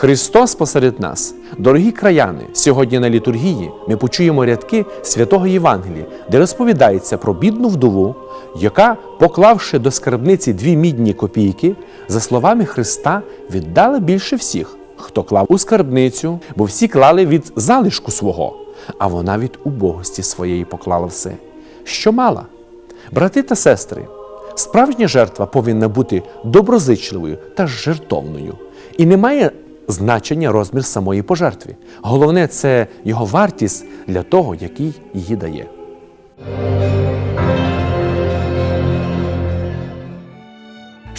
Христос посеред нас, дорогі краяни, сьогодні на літургії ми почуємо рядки святого Євангелія, де розповідається про бідну вдову, яка, поклавши до скарбниці дві мідні копійки, за словами Христа, віддала більше всіх, хто клав у скарбницю, бо всі клали від залишку свого, а вона від убогості своєї поклала все, що мала. Брати та сестри, справжня жертва повинна бути доброзичливою та жертовною. І не має значення розмір самої пожертви. Головне це його вартість для того, який її дає.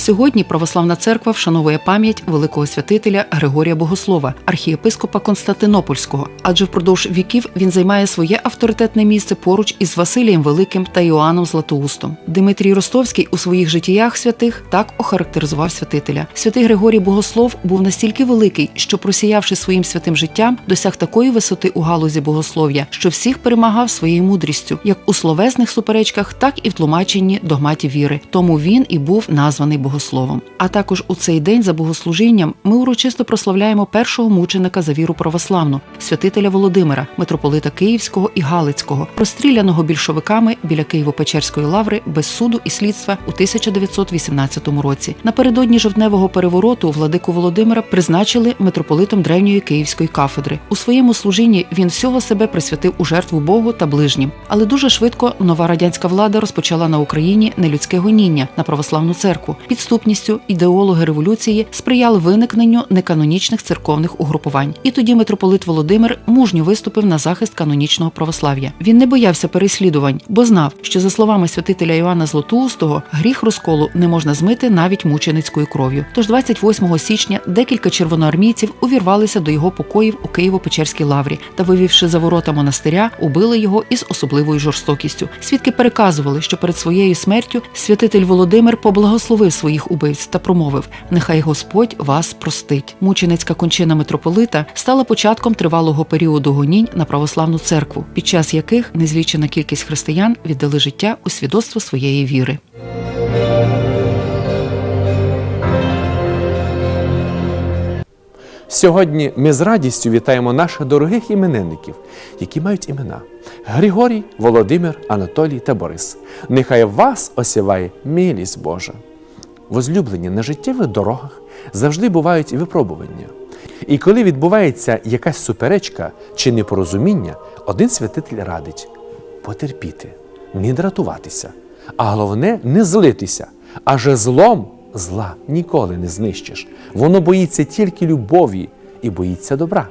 Сьогодні православна церква вшановує пам'ять великого святителя Григорія Богослова, архієпископа Константинопольського, адже впродовж віків він займає своє авторитетне місце поруч із Василієм Великим та Іоанном Златоустом. Дмитрій Ростовський у своїх життях святих так охарактеризував святителя. Святий Григорій Богослов був настільки великий, що, просіявши своїм святим життям, досяг такої висоти у галузі богослов'я, що всіх перемагав своєю мудрістю, як у словесних суперечках, так і в тлумаченні догматів віри. Тому він і був названий богословом. А також у цей день за богослужінням ми урочисто прославляємо першого мученика за віру православну, святителя Володимира, митрополита Київського і Галицького, розстріляного більшовиками біля Києво-Печерської лаври без суду і слідства у 1918 році. Напередодні жовтневого перевороту владику Володимира призначили митрополитом древньої Київської кафедри. У своєму служінні він всього себе присвятив у жертву Богу та ближнім. Але дуже швидко нова радянська влада розпочала на Україні нелюдське гоніння на православну церкву. Підступністю ідеологи революції сприяли виникненню неканонічних церковних угрупувань. І тоді митрополит Володимир мужньо виступив на захист канонічного православ'я. Він не боявся переслідувань, бо знав, що за словами святителя Іоанна Златоустого, гріх розколу не можна змити навіть мученицькою кров'ю. Тож 28 січня декілька червоноармійців увірвалися до його покоїв у Києво-Печерській лаврі та, вивівши за ворота монастиря, убили його із особливою жорстокістю. Свідки переказували, що перед своєю смертю святитель Володимир поблагословив своїх убивць та промовив: Нехай Господь вас простить. Мученицька кончина митрополита стала початком тривалого періоду гонінь на православну церкву, під час яких незлічена кількість християн віддали життя у свідоцтво своєї віри. Сьогодні ми з радістю вітаємо наших дорогих іменинників, які мають імена Григорій, Володимир, Анатолій та Борис. Нехай вас осіває милість Божа. Возлюблені на життєвих дорогах завжди бувають випробування. І коли відбувається якась суперечка чи непорозуміння, один святитель радить потерпіти, не дратуватися, а головне не злитися, адже злом зла ніколи не знищиш. Воно боїться тільки любові і боїться добра.